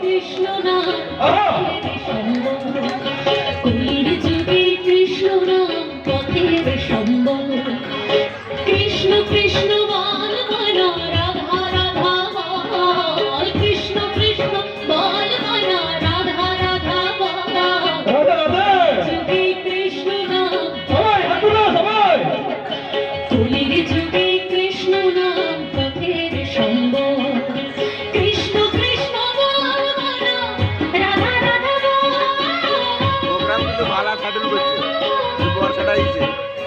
কৃষ্ণ নাম। চাইছি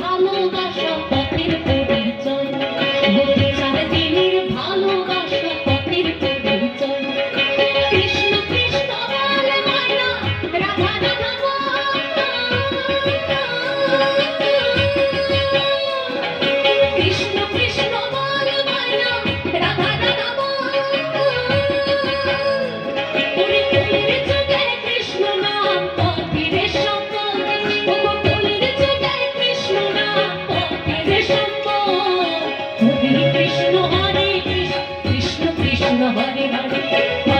ভালো কৃষ্ণ কৃষ্ণ